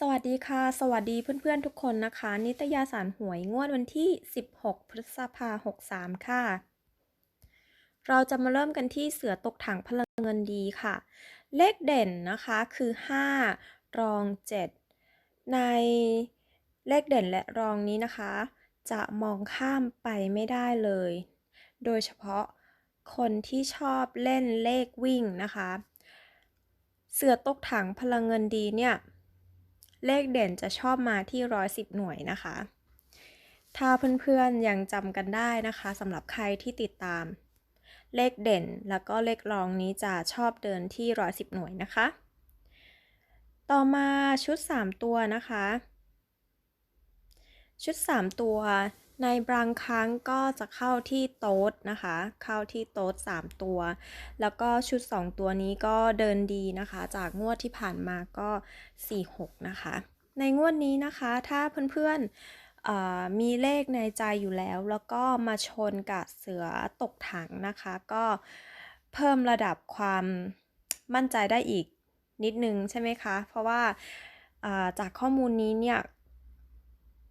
สวัสดีค่ะ สวัสดีเพื่อนๆทุกคนนะคะ นิตยาสารหวยงวดวันที่ 16 พฤษภาคม63ค่ะ เราจะมาเริ่มกันที่เสือตกถังพลังเงินดีค่ะ เลขเด่นนะคะคือ 5 รอง 7 ในเลขเด่นและรองนี้นะคะ จะมองข้ามไปไม่ได้เลย โดยเฉพาะคนที่ชอบเล่นเลขวิ่งนะคะ เสือตกถังพลังเงินดีเนี่ย เลขเด่นจะชอบมาที่ 110 หน่วยนะคะ ถ้าเพื่อนๆยังจำกันได้นะคะสำหรับใครที่ติดตาม เลขเด่นแล้วก็เลขรองนี้จะชอบเดินที่ 110 หน่วยนะคะ ต่อมาชุด 3 ตัวนะคะ ชุด 3 ตัว ในบางครั้งก็จะเข้าที่โต๊ดนะคะ เข้าที่โต๊ด3 ตัว แล้วก็ชุด 2 ตัวนี้ก็เดินดีนะคะ จากงวดที่ผ่านมาก็ 4-6 นะคะ ในงวดนี้นะคะถ้าเพื่อนๆมีเลขในใจอยู่แล้ว แล้วก็มาชนกับเสือตกถังนะคะ ก็เพิ่มระดับความมั่นใจได้อีกนิดนึงใช่ไหมคะ เพราะว่าจากข้อมูลนี้เนี่ย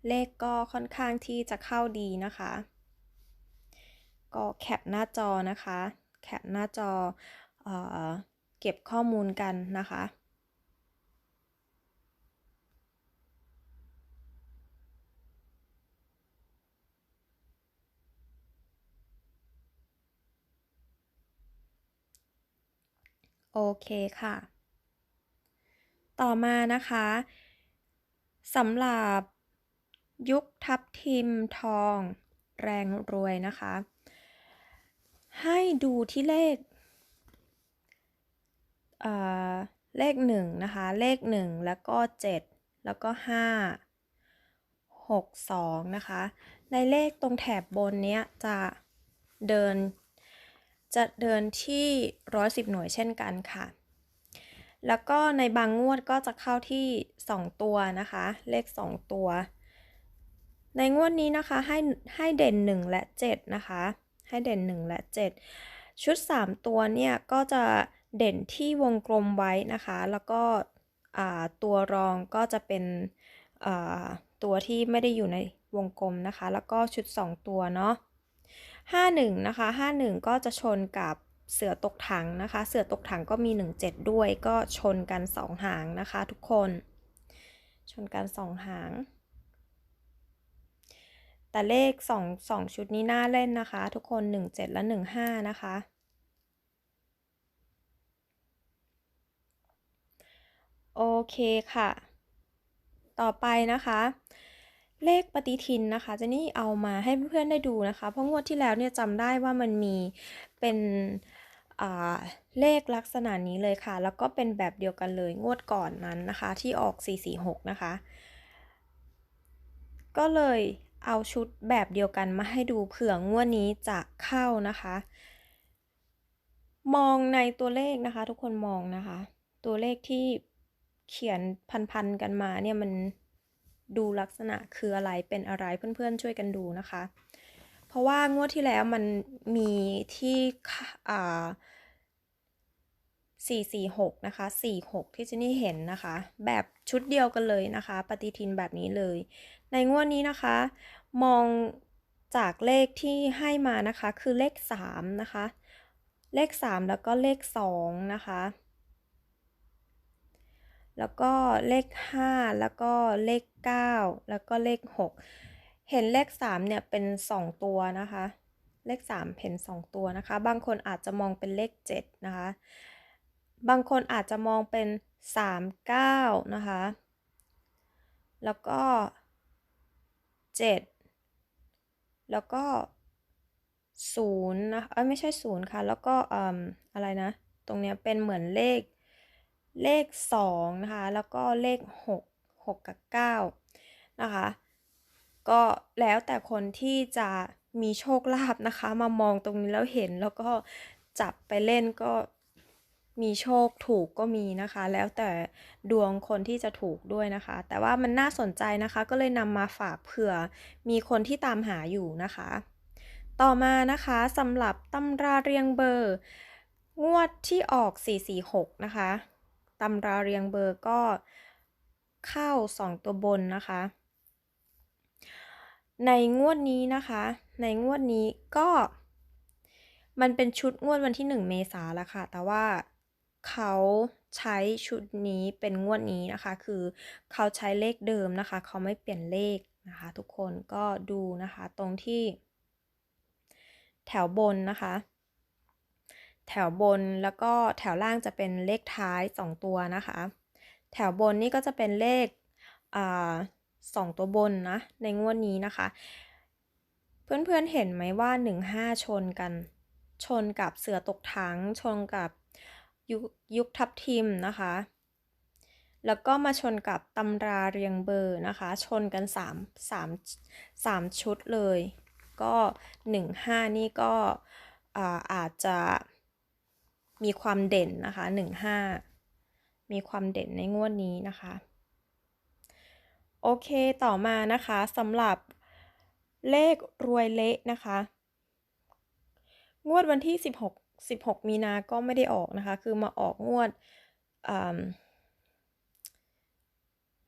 เลขก็ค่อนข้างที่จะเข้าดีนะคะ ก็แคปหน้าจอนะคะ แคปหน้าจอเอเก็บข้อมูลกันนะคะโอเคค่ะ ต่อมานะคะสำหรับ ยุคทับทิมทอง แรงรวยนะคะ ให้ดูที่เลขเลขหนึ่งนะคะ เลขหนึ่งแล้วก็เจ็ดแล้วก็ห้าหกสองนะคะ ในเลขตรงแถบบนเนี้ยจะเดิน จะเดินที่ร้อยสิบหน่วยเช่นกันค่ะ แล้วก็ในบางงวดก็จะเข้าที่2ตัวนะคะ เลข2ตัว ในงวดนี้นะคะให้ให้เด่น 1 และ 7 นะคะ ให้เด่น 1 และ 7 ชุด 3 ตัวเนี่ยก็จะเด่นที่วงกลมไว้นะคะ แล้วก็ตัวรองก็จะเป็นตัวที่ไม่ได้อยู่ในวงกลมนะคะ แล้วก็ชุด 2 ตัวเนาะ51 นะคะ 51 ก็จะชนกับเสือตกถังนะคะ เสือตกถังก็มี 17 ด้วย ก็ชนกัน 2 หางนะคะทุกคน ชนกัน 2 หาง แต่เลข2 2ชุดนี้น่าเล่นนะคะ ทุกคน 17 และ 15 นะคะ โอเคค่ะ ต่อไปนะคะ เลขปฏิทินนะคะจะนี่เอามาให้เพื่อนๆได้ดูนะคะ เพราะงวดที่แล้วเนี่ยจำได้ว่ามันมีเป็นเลขลักษณะนี้เลยค่ะ แล้วก็เป็นแบบเดียวกันเลยงวดก่อนนั้นนะคะ ที่ออก 446 นะคะ ก็เลย เอาชุดแบบเดียวกันมาให้ดูเผื่องวดนี้จะเข้านะคะ มองในตัวเลขนะคะ ทุกคนมองนะคะ ตัวเลขที่เขียนพันๆกันมาเนี่ยมันดูลักษณะคืออะไรเป็นอะไรเพื่อนๆช่วยกันดูนะคะ เพราะว่างวดที่แล้วมันมีที่อ่า446นะคะ46ที่เจนี่เห็นนะคะ แบบชุดเดียวกันเลยนะคะ ปฏิทินแบบนี้เลย ในงวดนี้นะคะ มองจากเลขที่ให้มานะคะ คือเลข 3 นะคะ เลข 3 แล้วก็เลข 2 นะคะ แล้วก็เลข 5 แล้วก็เลข 9 แล้วก็เลข 6 เห็นเลข 3 เนี่ยเป็น 2 ตัวนะคะ เลข 3เห็น 2 ตัวนะคะ บางคนอาจจะมองเป็นเลข 7 นะคะ บางคนอาจจะมองเป็น 39 นะคะ แล้วก็ 7 แล้วก็0นะเอ้ยไม่ใช่0ค่ะ แล้วก็ออะไรนะ ตรงเนี้ยเป็นเหมือนเลขเลข2นะคะ แล้วก็เลข 6 6 กับ 9 นะคะ ก็แล้วแต่คนที่จะมีโชคลาภนะคะ มามองตรงนี้แล้วเห็นแล้วก็จับไปเล่นก็ มีโชคถูกก็มีนะคะ แล้วแต่ดวงคนที่จะถูกด้วยนะคะ แต่ว่ามันน่าสนใจนะคะ ก็เลยนำมาฝากเผื่อ มีคนที่ตามหาอยู่นะคะ ต่อมานะคะสำหรับตำราเรียงเบอร์ งวดที่ออก 446 นะคะตำราเรียงเบอร์ก็เข้า 2 ตัวบนนะคะ ในงวดนี้นะคะ ในงวดนี้ก็มันเป็นชุดงวดวันที่ 1 เมษาแล้วค่ะ แต่ว่า เขาใช้ชุดนี้เป็นงวดนี้นะคะ คือเขาใช้เลขเดิมนะคะ เขาไม่เปลี่ยนเลขนะคะ ทุกคนก็ดูนะคะตรงที่ แถวบนนะคะ แถวบนแล้วก็แถวล่างจะเป็นเลขท้าย 2 ตัวนะคะ แถวบนนี่ก็จะเป็นเลขอสองตัวบนนะในงวดนี้นะคะ เพื่อนๆเห็นไหมว่า 15 ชนกัน ชนกับเสือตกถังชนกับ ยุยุคทับทิมนะคะ แล้วก็มาชนกับตำราเรียงเบอร์นะคะ ชนกัน 3 3 3 ชุดเลย ก็ 15 นี่ก็อาอาจจะมีความเด่นนะคะ 15 มีความเด่นในงวดนี้นะคะ โอเคต่อมานะคะสำหรับเลขรวยเละนะคะ งวดวันที่ 16 16 มีนาก็ไม่ได้ออกนะคะ คือมาออกงวด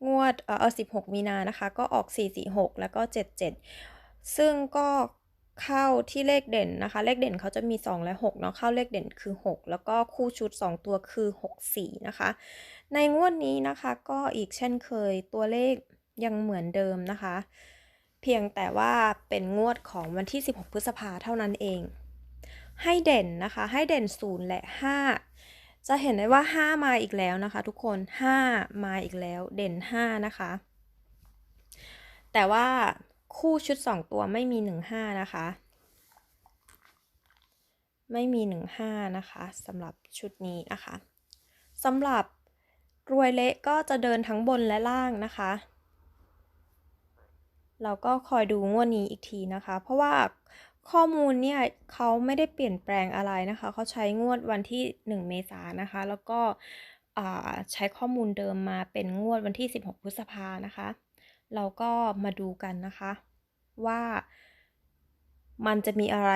งวดเออ16 มีนานะคะ ก็ออก 446 แล้วก็ 77 ซึ่งก็เข้าที่เลขเด่นนะคะ เลขเด่นเขาจะมี 2 และ6เนาะเข้าเลขเด่นคือ 6 แล้วก็คู่ชุด 2 ตัวคือ 6 4 นะคะ ในงวดนี้นะคะก็อีกเช่นเคยตัวเลขยังเหมือนเดิมนะคะ เพียงแต่ว่าเป็นงวดของวันที่ 16 พฤษภาเท่านั้นเอง ให้เด่นนะคะ ให้เด่น 0 และ 5 จะเห็นได้ว่า 5 มาอีกแล้วนะคะ ทุกคน 5 มาอีกแล้ว เด่น 5 นะคะ แต่ว่าคู่ชุด 2 ตัวไม่มี 15 นะคะ ไม่มี 15 นะคะสำหรับชุดนี้นะคะสำหรับรวยเละก็จะเดินทั้งบนและล่างนะคะ เราก็คอยดูงวดนี้อีกทีนะคะ เพราะว่า ข้อมูลเนี่ยเขาไม่ได้เปลี่ยนแปลงอะไรนะคะ เขาใช้งวดวันที่ 1 เมษายนนะคะ แล้วก็ใช้ข้อมูลเดิมมาเป็นงวดวันที่ 16 พฤษภานะคะ เราก็มาดูกันนะคะ ว่ามันจะมีอะไร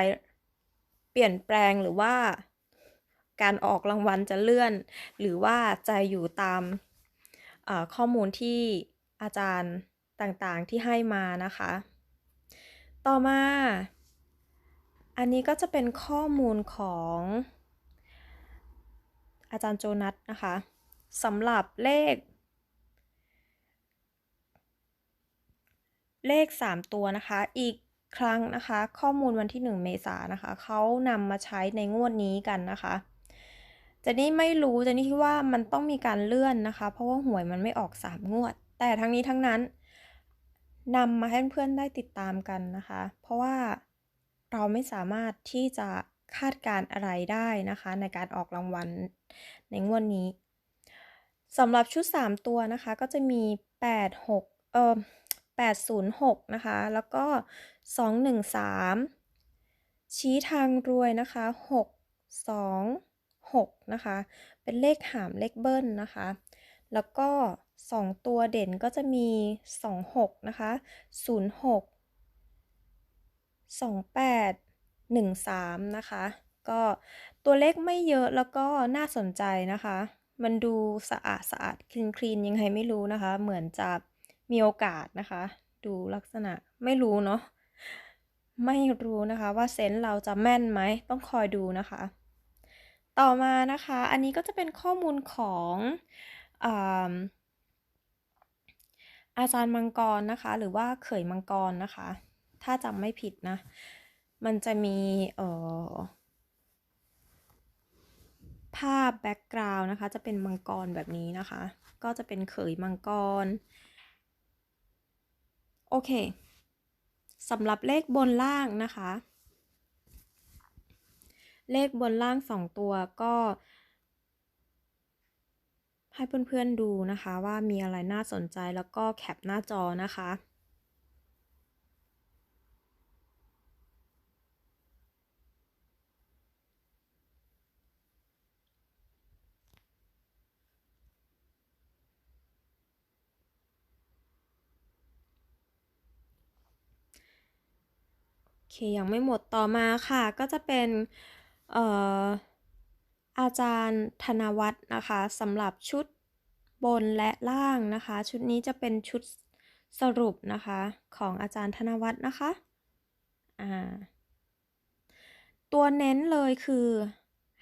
เปลี่ยนแปลงหรือว่าการออกรางวัลจะเลื่อน หรือว่าจะอยู่ตามข้อมูลที่อาจารย์ต่างๆที่ให้มานะคะ ต่อมา อันนี้ก็จะเป็นข้อมูลของอาจารย์โจนัสนะคะสำหรับเลข เลข 3 ตัวนะคะ อีกครั้งนะคะ ข้อมูลวันที่ 1 เมษายนนะคะ เขานำมาใช้ในงวดนี้กันนะคะเจนนี่ไม่รู้เจนนี่คิดว่ามันต้องมีการเลื่อนนะคะ เพราะว่าหวยมันไม่ออก 3 งวด แต่ทั้งนี้ทั้งนั้นนำมาให้เพื่อนได้ติดตามกันนะคะ เพราะว่า เราไม่สามารถที่จะคาดการอะไรได้นะคะ ในการออกรางวัลในงวดนนี้สำหรับชุด 3 ตัวนะคะ ก็จะมี 8 6 เอ่อ806 นะคะ แล้วก็ 213 ชี้ทางรวยนะคะ 6 2 6 นะคะ เป็นเลขหามเลขเบิ้ลนะคะ แล้วก็ 2 ตัวเด่นก็จะมี 26 นะคะ 06 28 13 นะคะ ก็ตัวเลขไม่เยอะแล้วก็น่าสนใจนะคะ มันดูสะอาดสะอาดคลีนคลีนยังไงไม่รู้นะคะ เหมือนจะมีโอกาสนะคะ ดูลักษณะไม่รู้เนาะไม่รู้นะคะว่าเซนส์เราจะแม่นไหมต้องคอยดูนะคะ ต่อมานะคะ อันนี้ก็จะเป็นข้อมูลของออาจารย์มังกรนะคะ หรือว่าเขยมังกรนะคะ ถ้าจำไม่ผิดนะ มันจะมีเอ่อภาพแบ็กกราวน์นะคะ จะเป็นมังกรแบบนี้นะคะ ก็จะเป็นเขยมังกร โอเคสำหรับเลขบนล่างนะคะ เลขบนล่าง2ตัวก็ ให้เพื่อนๆดูนะคะว่ามีอะไรน่าสนใจแล้วก็แคปหน้าจอนะคะ ยังไม่หมดต่อมาค่ะ ก็จะเป็นอาจารย์ธนวัฒน์นะคะสำหรับชุดบนและล่างนะคะ ชุดนี้จะเป็นชุดสรุปนะคะของอาจารย์ธนวัฒน์นะคะอ่าตัวเน้นเลยคือ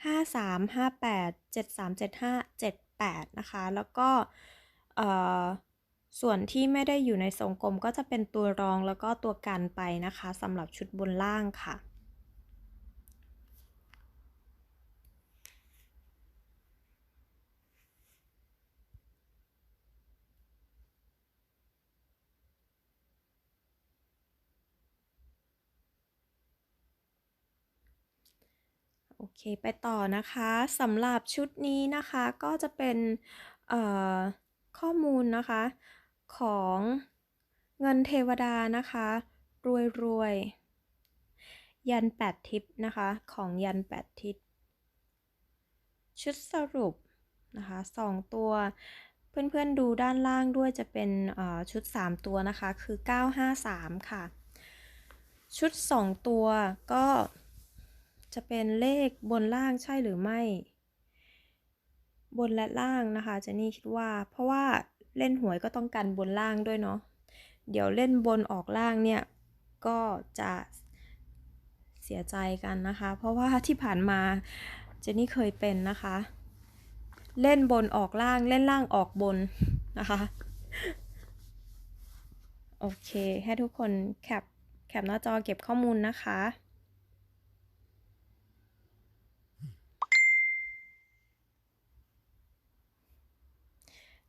5 3 5 8 7 3 7 5 7 8 นะคะ แล้วก็ ส่วนที่ไม่ได้อยู่ในทรงกลมก็จะเป็นตัวรองแล้วก็ตัวกันไปนะคะสำหรับชุดบนล่างค่ะ โอเคไปต่อนะคะสำหรับชุดนี้นะคะก็จะเป็นข้อมูลนะคะ ของเงินเทวดานะคะ รวยรวยยันแปดทิปนะคะ ของยันแปดทิศชุดสรุปนะคะสองตัว เพื่อนๆดูด้านล่างด้วยจะเป็นชุด 3 ตัวนะคะ คือ 953 ค่ะ ชุด 2 ตัวก็จะเป็นเลขบนล่างใช่หรือไม่ บนและล่างนะคะเจนี่คิดว่า เพราะว่า เล่นหวยก็ต้องกันบนล่างด้วยเนาะเดี๋ยวเล่นบนออกล่างเนี่ยก็จะเสียใจกันนะคะ เพราะว่าที่ผ่านมาเจนนี่เคยเป็นนะคะ เล่นบนออกล่างเล่นล่างออกบนนะคะโอเค ให้ทุกคนแคปแคปหน้าจอเก็บข้อมูลนะคะ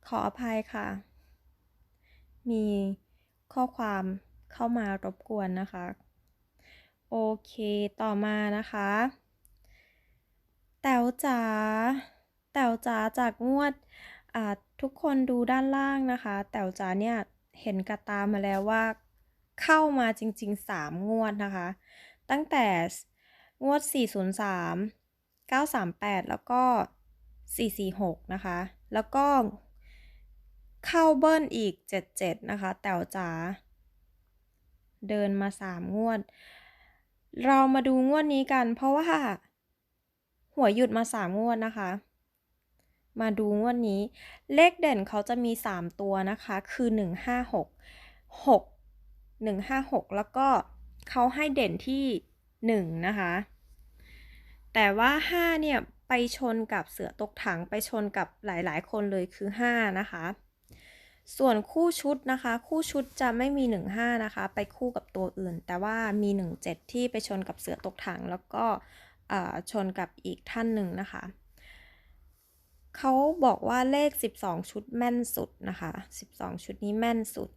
ข ออภัยค่ะ มีข้อความเข้ามารบกวนนะคะ โอเคต่อมานะคะ แต๋วจ๋าแต๋วจ๋าจากงวดทุกคนดูด้านล่างนะคะ แต๋วจ๋าเนี่ยเห็นกระตามาแล้วว่า เข้ามาจริง ๆ 3 งวดนะคะ ตั้งแต่งวด 403 938 แล้วก็ 446 นะคะ แล้วก็ เข้าเบิ้ลอีก 77 นะคะ แต๋วจ๋าเดินมา 3 งวด เรามาดูงวดนี้กัน เพราะว่า หัวหยุดมา 3 งวดนะคะ มาดูงวดนี้ เลขเด่นเขาจะมี 3 ตัวนะคะ คือ 156 6 156 แล้วก็เขาให้เด่นที่ 1 นะคะ แต่ว่า 5 เนี่ยไปชนกับเสือตกถังไปชนกับหลาย ๆ คนเลยคือ 5 นะคะ ส่วนคู่ชุดนะคะ คู่ชุดจะไม่มี 15 นะคะ ไปคู่กับตัวอื่น แต่ว่ามี 17 ที่ไปชนกับเสือตกถัง แล้วก็ชนกับอีกท่านหนึ่งนะคะ เขาบอกว่าเลข 12 ชุดแม่นสุดนะคะ 12 ชุดนี้แม่นสุด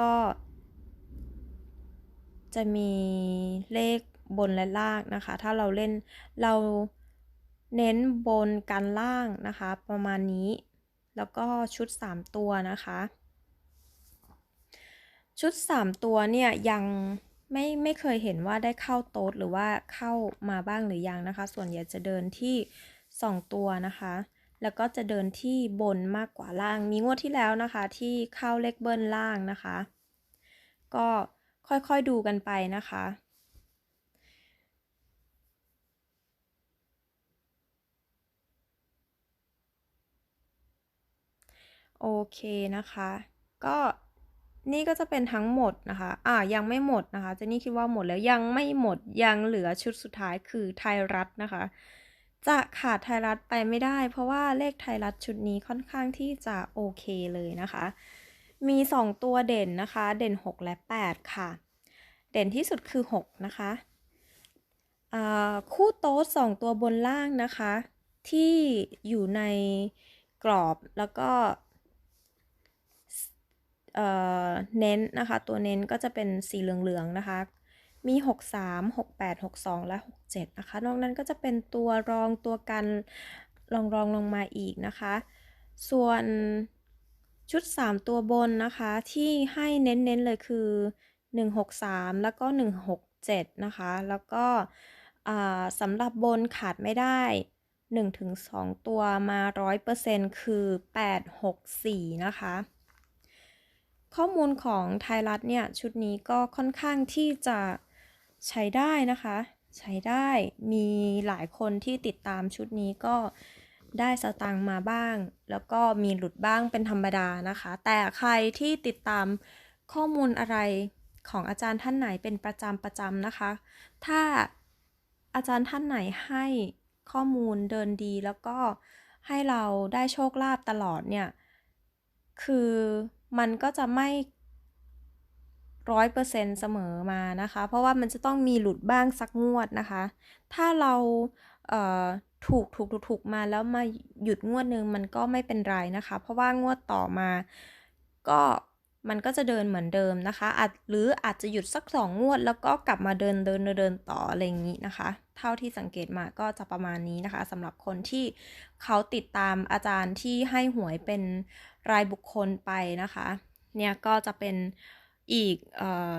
ก็ จะมีเลขบนและล่างนะคะ ถ้าเราเล่นเราเน้นบนกันล่างนะคะ ประมาณนี้ แล้วก็ชุด 3 ตัวนะคะ ชุด 3 ตัวเนี่ยยังไม่ไม่เคยเห็นว่าได้เข้าโต๊ดหรือว่าเข้ามาบ้างหรือยังนะคะ ส่วนใหญ่จะเดินที่ 2 ตัวนะคะ แล้วก็จะเดินที่บนมากกว่าล่าง มีงวดที่แล้วนะคะ ที่เข้าเลขเบิ้ลล่างนะคะ ก็ค่อยๆดูกันไปนะคะ โอเคนะคะ ก็นี่ก็จะเป็นทั้งหมดนะคะ อ่า ยังไม่หมดนะคะเจนนี่คิดว่าหมดแล้วยังไม่หมด ยังเหลือชุดสุดท้ายคือไทยรัฐนะคะ จะขาดไทยรัฐไปไม่ได้ เพราะว่าเลขไทยรัฐชุดนี้ค่อนข้างที่จะโอเคเลยนะคะ มี 2 ตัวเด่นนะคะ เด่น 6 และ 8 ค่ะ เด่นที่สุดคือ 6 นะคะ คู่โต๊ะ2ตัวบนล่างนะคะ ที่อยู่ในกรอบแล้วก็ เน้นนะคะ ตัวเน้นก็จะเป็นสีเหลืองๆนะคะ มี 63 68 62 และ 67 นะคะ นอกนั้นก็จะเป็นตัวรองตัวกันรองรองลงมาอีกนะคะ ส่วนชุด 3 ตัวบนนะคะ ที่ให้เน้นๆเลยคือ 163 แล้วก็ 167 นะคะ แล้วก็สำหรับบนขาดไม่ได้ 1-2 ตัวมา 100%คือ 864 นะคะ ข้อมูลของไทยรัฐเนี่ยชุดนี้ก็ค่อนข้างที่จะใช้ได้นะคะ ใช้ได้มีหลายคนที่ติดตามชุดนี้ก็ได้สตังค์มาบ้าง แล้วก็มีหลุดบ้างเป็นธรรมดานะคะ แต่ใครที่ติดตามข้อมูลอะไรของอาจารย์ท่านไหนเป็นประจำประจำนะคะ ถ้าอาจารย์ท่านไหนให้ข้อมูลเดินดีแล้วก็ให้เราได้โชคลาภตลอดเนี่ย คือ มันก็จะไม่ร้อยเปอร์เซ็นต์เสมอมานะคะ เพราะว่ามันจะต้องมีหลุดบ้างสักงวดนะคะ ถ้าเราเถูกถูกถูกถูกมาแล้วมาหยุดงวดหนึ่งมันก็ไม่เป็นไรนะคะ เพราะว่างวดต่อมาก็มันก็จะเดินเหมือนเดิมนะคะอาจหรืออาจจะหยุดสักสองงวด แล้วก็กลับมาเดินเดินเดินเดินต่ออะไรอย่างนี้นะคะ เท่าที่สังเกตมาก็จะประมาณนี้นะคะสำหรับคนที่เขาติดตามอาจารย์ที่ให้หวยเป็นรายบุคคลไปนะคะ เนี่ยก็จะเป็นอีกออ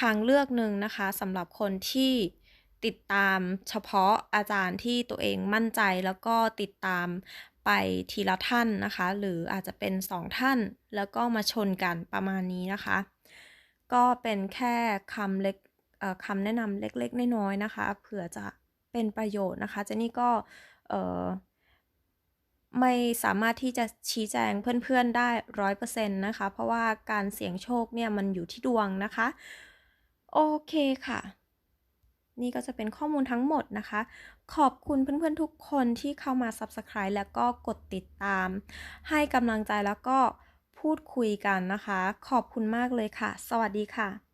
ทางเลือกหนึ่งนะคะสำหรับคนที่ติดตามเฉพาะอาจารย์ที่ตัวเองมั่นใจแล้วก็ติดตามไปทีละท่านนะคะ หรืออาจจะเป็นสองท่านแล้วก็มาชนกันประมาณนี้นะคะ ก็เป็นแค่คำเล็กคำแนะนำเล็กๆ น้อยๆนะคะ เผื่อจะเป็นประโยชน์นะคะเจนี่ก็ ไม่สามารถที่จะชี้แจงเพื่อนๆได้ร้อยเปอร์เซ็นต์นะคะ เพราะว่าการเสี่ยงโชคเนี่ยมันอยู่ที่ดวงนะคะ โอเคค่ะ นี่ก็จะเป็นข้อมูลทั้งหมดนะคะ ขอบคุณเพื่อนๆทุกคนที่เข้ามา Subscribe แล้วก็กดติดตาม ให้กำลังใจแล้วก็พูดคุยกันนะคะ ขอบคุณมากเลยค่ะ สวัสดีค่ะ